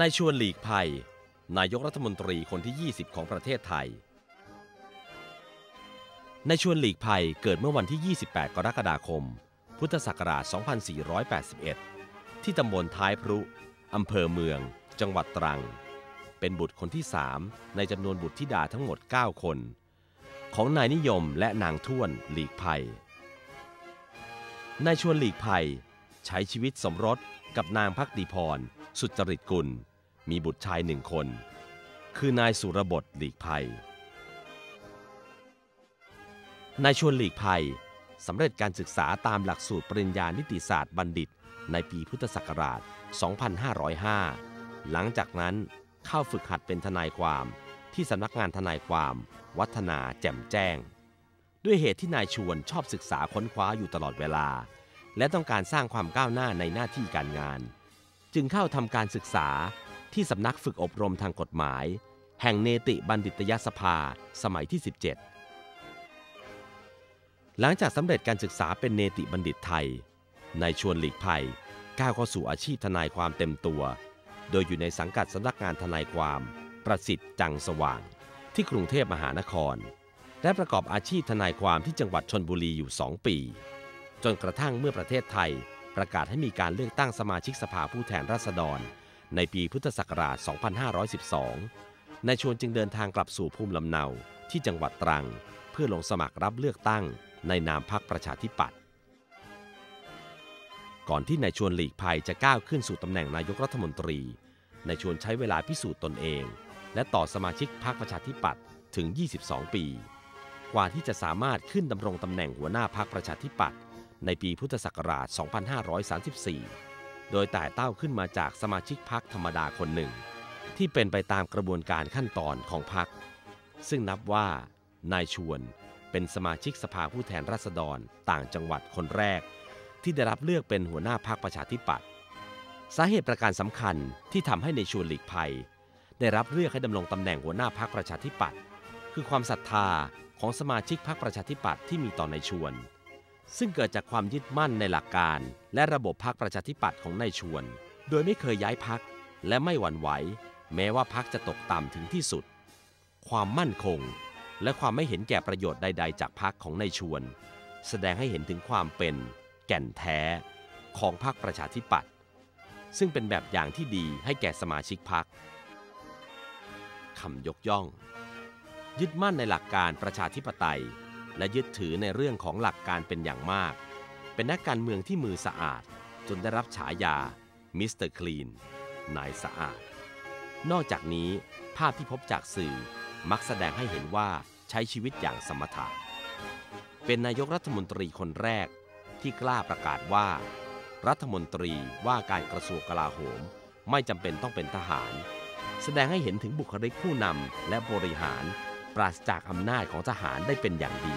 นายชวนหลีกภัย นายกรัฐมนตรีคนที่ 20 ของประเทศไทย นายชวนหลีกภัยเกิดเมื่อวันที่ 28 กรกฎาคม พุทธศักราช 2481 ที่ตำบลท้ายพรุ อำเภอเมือง จังหวัดตรัง เป็นบุตรคนที่ 3 ในจำนวนบุตรธิดาทั้งหมด 9 คน ของนายนิยมและนางท่วนหลีกภัย นายชวนหลีกภัย ใช้ชีวิตสมรสกับนางพักดีพร สุจริตกุล มีบุตรชายหนึ่งคน คือนายสุรบดหลีกภัย นายชวนหลีกภัยสำเร็จการศึกษาตามหลักสูตรปริญญานิติศาสตร์บัณฑิต ในปีพุทธศักราช 2505 หลังจากนั้นเข้าฝึกหัดเป็นทนายความที่สำนักงานทนายความ วัฒนาแจ่มแจ้ง ด้วยเหตุที่นายชวนชอบศึกษาค้นคว้าอยู่ตลอดเวลา และต้องการสร้างความก้าวหน้าในหน้าที่การงาน จึงเข้าทำการศึกษาที่สำนักฝึกอบรมทางกฎหมาย แห่งเนติบัณฑิตยสภาสมัยที่ 17 หลังจากสำเร็จการศึกษาเป็นเนติบัณฑิตไทยนายชวนหลีกภัยก้าวเข้าสู่อาชีพทนายความเต็มตัว โดยอยู่ในสังกัดสำนักงานทนายความ ประสิทธิ์จังสว่าง ที่กรุงเทพมหานคร และประกอบอาชีพทนายความที่จังหวัดชนบุรีอยู่ 2 ปี จนกระทั่งเมื่อประเทศไทย ประกาศให้มีการเลือกตั้งสมาชิกสภาผู้แทนราษฎร ในปีพุทธศักราช 2512 นายชวนจึงเดินทางกลับสู่ภูมิลำเนาที่จังหวัดตรัง เพื่อลงสมัครรับเลือกตั้งในนามพรรคประชาธิปัตย์ ก่อนที่นายชวนหลีกภัยจะก้าวขึ้นสู่ตำแหน่งนายกรัฐมนตรี นายชวนใช้เวลาพิสูจน์ตนเอง และต่อสมาชิกพรรคประชาธิปัตย์ถึง 22 ปี กว่าที่จะสามารถขึ้นดำรงตำแหน่งหัวหน้าพรรคประชาธิปัตย์ ในปีพุทธศักราช 2534 โดยแต่เต้าขึ้นมาจากสมาชิกพรรคธรรมดาคนหนึ่ง ที่เป็นไปตามกระบวนการขั้นตอนของพรรคซึ่งนับว่านายชวนเป็นสมาชิกสภาผู้แทนราษฎรต่างจังหวัดคนแรก ที่ได้รับเลือกเป็นหัวหน้าพรรคประชาธิปัตย์สาเหตุประการสำคัญที่ทำให้ในชวนหลีกภัย ได้รับเลือกให้ดำรงตำแหน่งหัวหน้าพรรคประชาธิปัตย์คือความศรัทธาของสมาชิกพรรคประชาธิปัตย์ที่มีต่อนายชวน ซึ่งเกิดจากความยึดมั่นในหลักการ และระบบพรรคประชาธิปัตย์ของนายชวน โดยไม่เคยย้ายพรรคและไม่หวั่นไหว แม้ว่าพรรคจะตกต่ำถึงที่สุด ความมั่นคง และความไม่เห็นแก่ประโยชน์ใด ๆ จากพรรคของนายชวน แสดงให้เห็นถึงความเป็น แก่นแท้ของพรรคประชาธิปัตย์ซึ่งเป็นแบบอย่างที่ดีให้แก่สมาชิกพรรคคำยกย่อง ยึดมั่นในหลักการประชาธิปไตย และยึดถือในเรื่องของหลักการเป็นอย่างมาก เป็นนักการเมืองที่มือสะอาด จนได้รับฉายามิสเตอร์คลีนนายสะอาด นอกจากนี้ภาพที่พบจากสื่อมักแสดงให้เห็นว่าใช้ชีวิตอย่างสมถะ เป็นนายกรัฐมนตรีคนแรกที่กล้าประกาศว่า รัฐมนตรีว่าการกระทรวงกลาโหม ไม่จำเป็นต้องเป็นทหาร แสดงให้เห็นถึงบุคลิกผู้นำและบริหาร ปราศจากอำนาจของทหารได้เป็นอย่างดี